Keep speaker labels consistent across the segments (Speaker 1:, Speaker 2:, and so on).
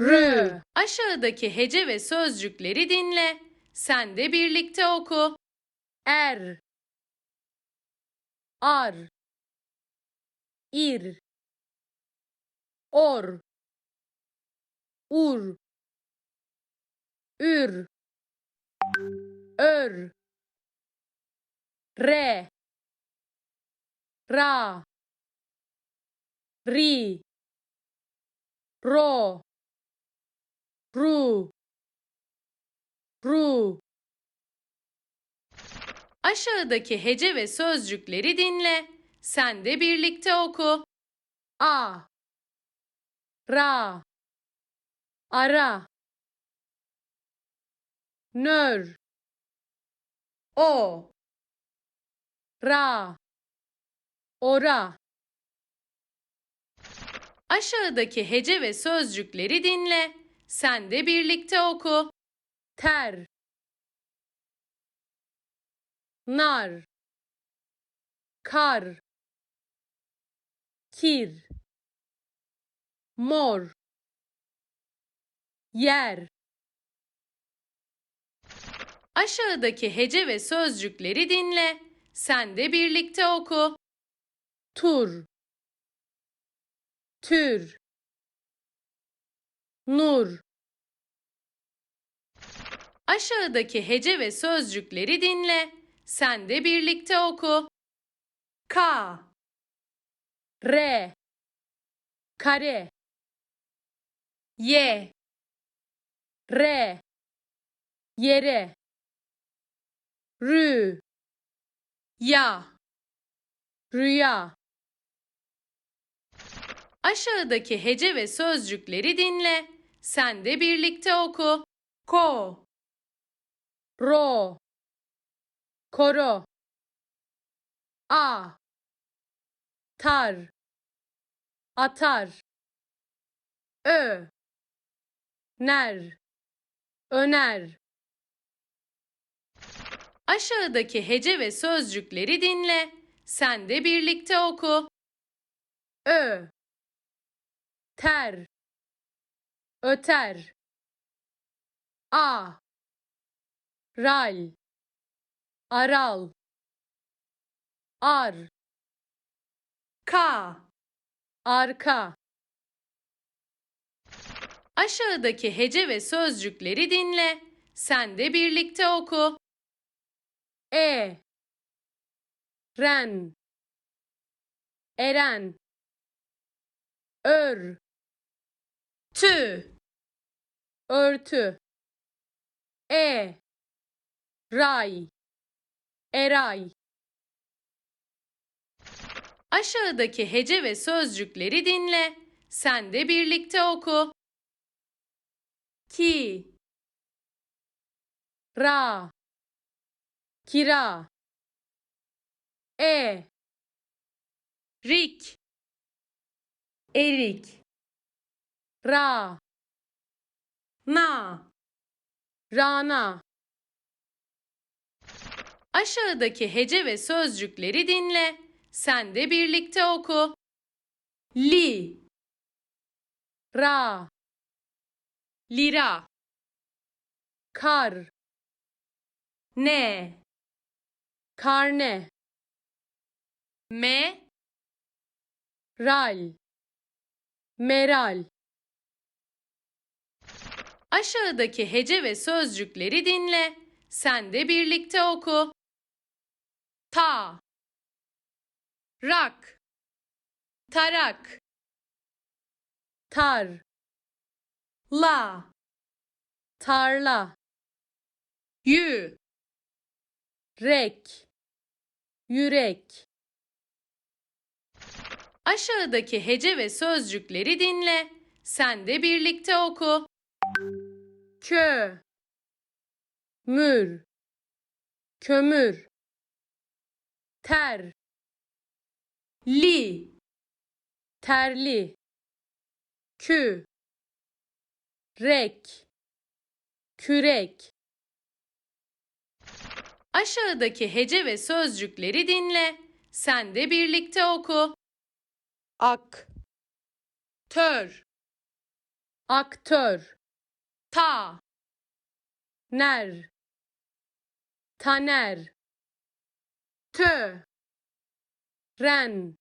Speaker 1: R. Aşağıdaki hece ve sözcükleri dinle. Sen de birlikte oku. Er. Ar. İr. Or. Ur. Ür. Ör. Re. Ra. Ri. Ro. Ru. Ru. Aşağıdaki hece ve sözcükleri dinle. Sen de birlikte oku. A. Ra. Ara. Nör. O. Ra. Ora. Aşağıdaki hece ve sözcükleri dinle. Sen de birlikte oku. Ter. Nar. Kar. Kir. Mor. Yer. Aşağıdaki hece ve sözcükleri dinle. Sen de birlikte oku. Tur. Tür. Nur. Aşağıdaki hece ve sözcükleri dinle. Sen de birlikte oku. Ka. Re. Kare. Ye. Re. Yere. Rü. Ya. Rüya. Aşağıdaki hece ve sözcükleri dinle. Sen de birlikte oku. Ko. Ro. Koro. A. Tar. Atar. Ö. Ner. Öner. Aşağıdaki hece ve sözcükleri dinle. Sen de birlikte oku. Ö. Ter. Öter. A. Ral. Aral. Ar. Ka. Arka. Aşağıdaki hece ve sözcükleri dinle. Sen de birlikte oku. E. Ren. Eren. Ör. Tü. Örtü. E. Ray. Eray. Aşağıdaki hece ve sözcükleri dinle. Sen de birlikte oku. Ki. Ra. Kira. E. Rik. Erik. Ra. Na. Rana. Aşağıdaki hece ve sözcükleri dinle. Sen de birlikte oku. Li. Ra. Lira. Kar. Ne. Karne. Me. Ral. Meral. Aşağıdaki hece ve sözcükleri dinle. Sen de birlikte oku. Ta. Rak. Tarak. Tar. La. Tarla. Yü. Rek. Yürek. Aşağıdaki hece ve sözcükleri dinle. Sen de birlikte oku. Kö. Mür. Kömür. Ter. Li. Terli. Kü. Rek. Kürek. Aşağıdaki hece ve sözcükleri dinle. Sen de birlikte oku. Ak. Tör.
Speaker 2: aktör,
Speaker 1: ta,
Speaker 2: ner, taner,
Speaker 1: tö,
Speaker 2: ren,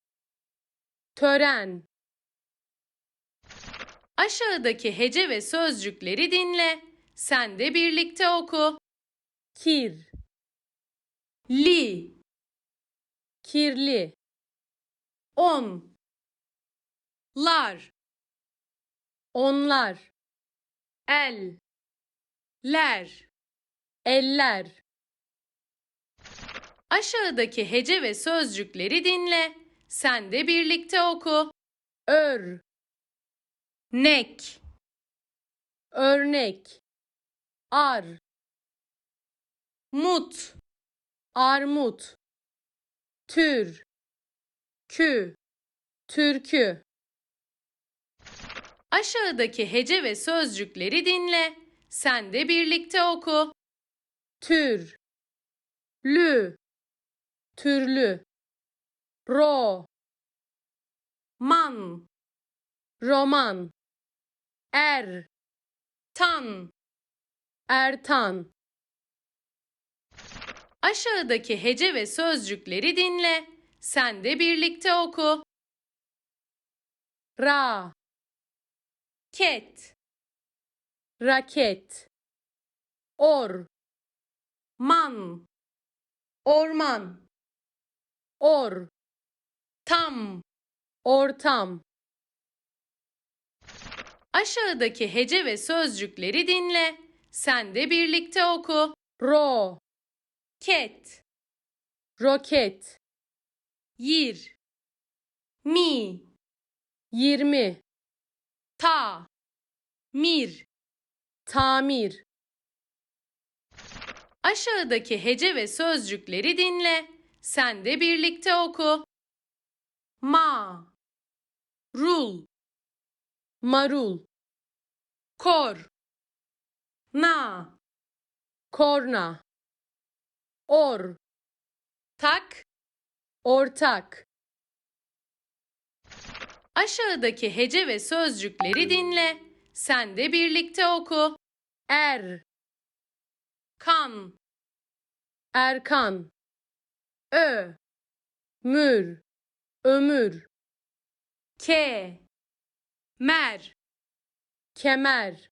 Speaker 2: tören,
Speaker 1: Aşağıdaki hece ve sözcükleri dinle. Sen de birlikte oku.
Speaker 2: kir,
Speaker 1: Li,
Speaker 2: kirli,
Speaker 1: on, lar,
Speaker 2: onlar,
Speaker 1: el, ler.
Speaker 2: eller,
Speaker 1: Aşağıdaki hece ve sözcükleri dinle. Sen de birlikte oku.
Speaker 2: ör,
Speaker 1: Nek,
Speaker 2: örnek, ar,
Speaker 1: mut,
Speaker 2: armut, tür, kü, türkü,
Speaker 1: Aşağıdaki hece ve sözcükleri dinle. Sen de birlikte oku.
Speaker 2: tür, lü, türlü, ro,
Speaker 1: Man,
Speaker 2: roman, er,
Speaker 1: tan.
Speaker 2: ertan,
Speaker 1: Aşağıdaki hece ve sözcükleri dinle. Sen de birlikte oku.
Speaker 2: ra,
Speaker 1: Ket,
Speaker 2: raket, or,
Speaker 1: man, orman,
Speaker 2: or,
Speaker 1: tam.
Speaker 2: ortam,
Speaker 1: Aşağıdaki hece ve sözcükleri dinle. Sen de birlikte oku.
Speaker 2: ro,
Speaker 1: Ket,
Speaker 2: roket,
Speaker 1: yir, mi,
Speaker 2: yirmi,
Speaker 1: ta, mir.
Speaker 2: tamir,
Speaker 1: Aşağıdaki hece ve sözcükleri dinle. Sen de birlikte oku. Ma, rul,
Speaker 2: marul,
Speaker 1: kor, na,
Speaker 2: korna, or,
Speaker 1: tak.
Speaker 2: ortak,
Speaker 1: Aşağıdaki hece ve sözcükleri dinle. Sen de birlikte oku.
Speaker 2: er,
Speaker 1: Kan,
Speaker 2: erkan, ö, mür, ömür,
Speaker 1: ke, mer.
Speaker 2: kemer,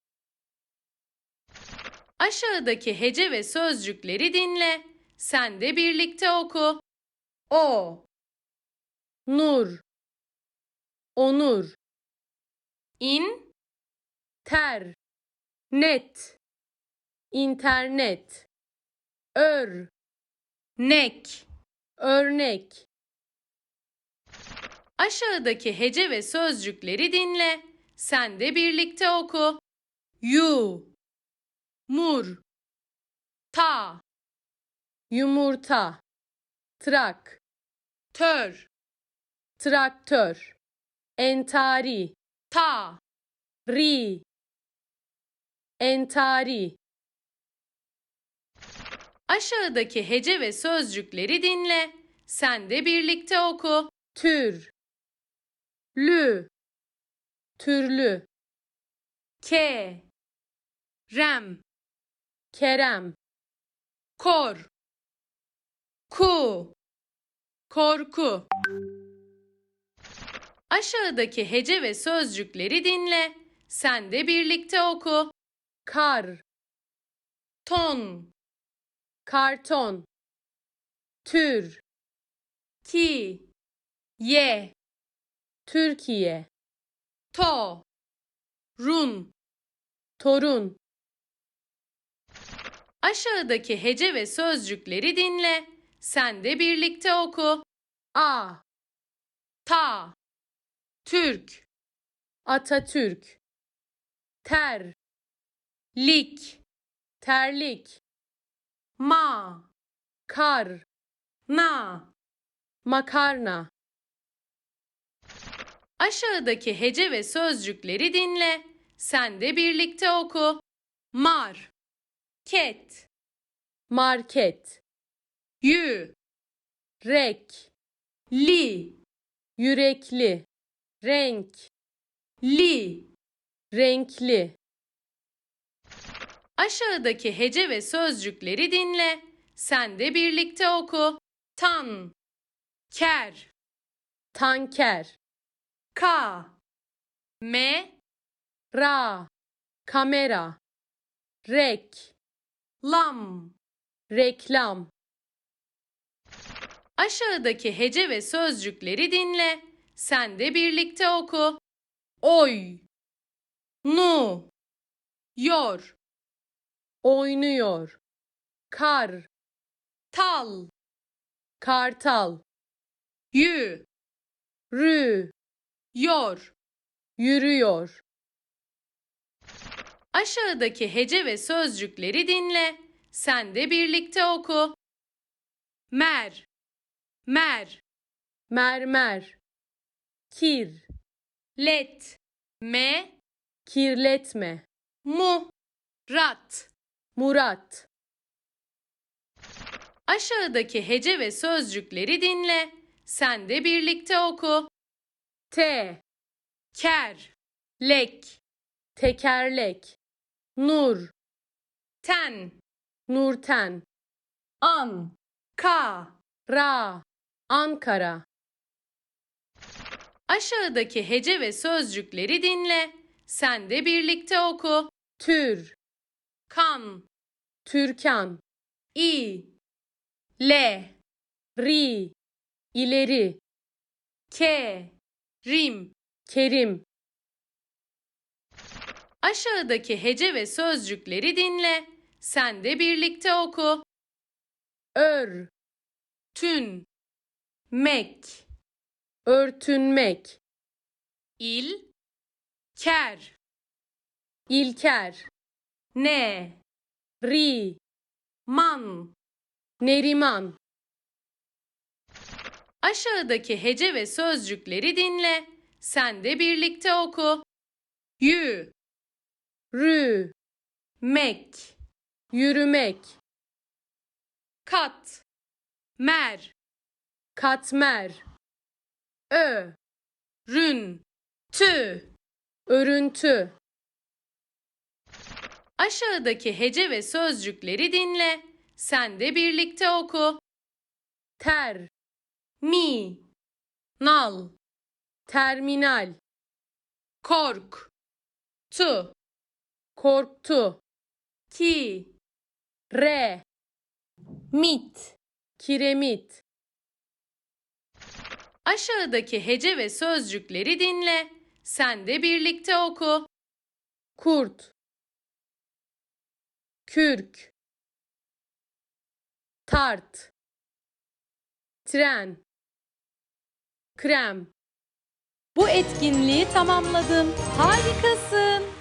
Speaker 1: Aşağıdaki hece ve sözcükleri dinle. Sen de birlikte oku. O,
Speaker 2: nur, onur,
Speaker 1: in,
Speaker 2: ter, net, internet, ör,
Speaker 1: nek.
Speaker 2: örnek,
Speaker 1: Aşağıdaki hece ve sözcükleri dinle. Sen de birlikte oku. Yu, mur, ta,
Speaker 2: yumurta, trak,
Speaker 1: tör,
Speaker 2: traktör, entari,
Speaker 1: ta.
Speaker 2: ri, entari,
Speaker 1: Aşağıdaki hece ve sözcükleri dinle. Sen de birlikte oku.
Speaker 2: tür, lü, türlü,
Speaker 1: Ke, rem,
Speaker 2: kerem,
Speaker 1: kor, ku, korku. Aşağıdaki hece ve sözcükleri dinle. Sen de birlikte oku.
Speaker 2: kar,
Speaker 1: Ton,
Speaker 2: karton, tür,
Speaker 1: ki, ye,
Speaker 2: Türkiye,
Speaker 1: to, run.
Speaker 2: torun,
Speaker 1: Aşağıdaki hece ve sözcükleri dinle. Sen de birlikte oku.
Speaker 2: a,
Speaker 1: Ta, Türk,
Speaker 2: Atatürk, ter,
Speaker 1: lik,
Speaker 2: terlik,
Speaker 1: ma,
Speaker 2: kar,
Speaker 1: na.
Speaker 2: makarna,
Speaker 1: Aşağıdaki hece ve sözcükleri dinle. Sen de birlikte oku. Mar, ket,
Speaker 2: market,
Speaker 1: yü,
Speaker 2: rek,
Speaker 1: li,
Speaker 2: yürekli, renk,
Speaker 1: li.
Speaker 2: renkli,
Speaker 1: Aşağıdaki hece ve sözcükleri dinle. Sen de birlikte oku. Tan, ker,
Speaker 2: tanker,
Speaker 1: ka, me,
Speaker 2: ra, kamera, rek,
Speaker 1: lam.
Speaker 2: reklam,
Speaker 1: Aşağıdaki hece ve sözcükleri dinle. Sen de birlikte oku. Oy, nu, yor,
Speaker 2: oynuyor, kar,
Speaker 1: tal,
Speaker 2: kartal,
Speaker 1: yü,
Speaker 2: rü,
Speaker 1: yor.
Speaker 2: yürüyor,
Speaker 1: Aşağıdaki hece ve sözcükleri dinle. Sen de birlikte oku. Mer, mer,
Speaker 2: mermer, kir,
Speaker 1: let, me,
Speaker 2: kirletme,
Speaker 1: mu, rat.
Speaker 2: murat,
Speaker 1: Aşağıdaki hece ve sözcükleri dinle. Sen de birlikte oku.
Speaker 2: te,
Speaker 1: Ker, lek,
Speaker 2: tekerlek, nur,
Speaker 1: ten,
Speaker 2: nurten,
Speaker 1: an, ka.
Speaker 2: ra, Ankara,
Speaker 1: Aşağıdaki hece ve sözcükleri dinle. Sen de birlikte oku.
Speaker 2: tür,
Speaker 1: Kan,
Speaker 2: Türkan,
Speaker 1: i, le,
Speaker 2: ri, ileri,
Speaker 1: ke, rim.
Speaker 2: kerim,
Speaker 1: Aşağıdaki hece ve sözcükleri dinle. Sen de birlikte oku.
Speaker 2: ör,
Speaker 1: Tün, mek,
Speaker 2: örtünmek,
Speaker 1: il, ker,
Speaker 2: İlker,
Speaker 1: ne,
Speaker 2: ri,
Speaker 1: man.
Speaker 2: Neriman,
Speaker 1: Aşağıdaki hece ve sözcükleri dinle. Sen de birlikte oku. Yü,
Speaker 2: rü,
Speaker 1: mek,
Speaker 2: yürümek,
Speaker 1: kat, mer,
Speaker 2: katmer, ö,
Speaker 1: rün, tü.
Speaker 2: örüntü,
Speaker 1: Aşağıdaki hece ve sözcükleri dinle. Sen de birlikte oku.
Speaker 2: ter,
Speaker 1: Mi, nal,
Speaker 2: terminal,
Speaker 1: kork, tu,
Speaker 2: korktu,
Speaker 1: ki,
Speaker 2: re,
Speaker 1: mit.
Speaker 2: kiremit,
Speaker 1: Aşağıdaki hece ve sözcükleri dinle. Sen de birlikte oku.
Speaker 2: kurt, kürk, tart, tren, krem.
Speaker 3: Bu etkinliği tamamladın. Harikasın.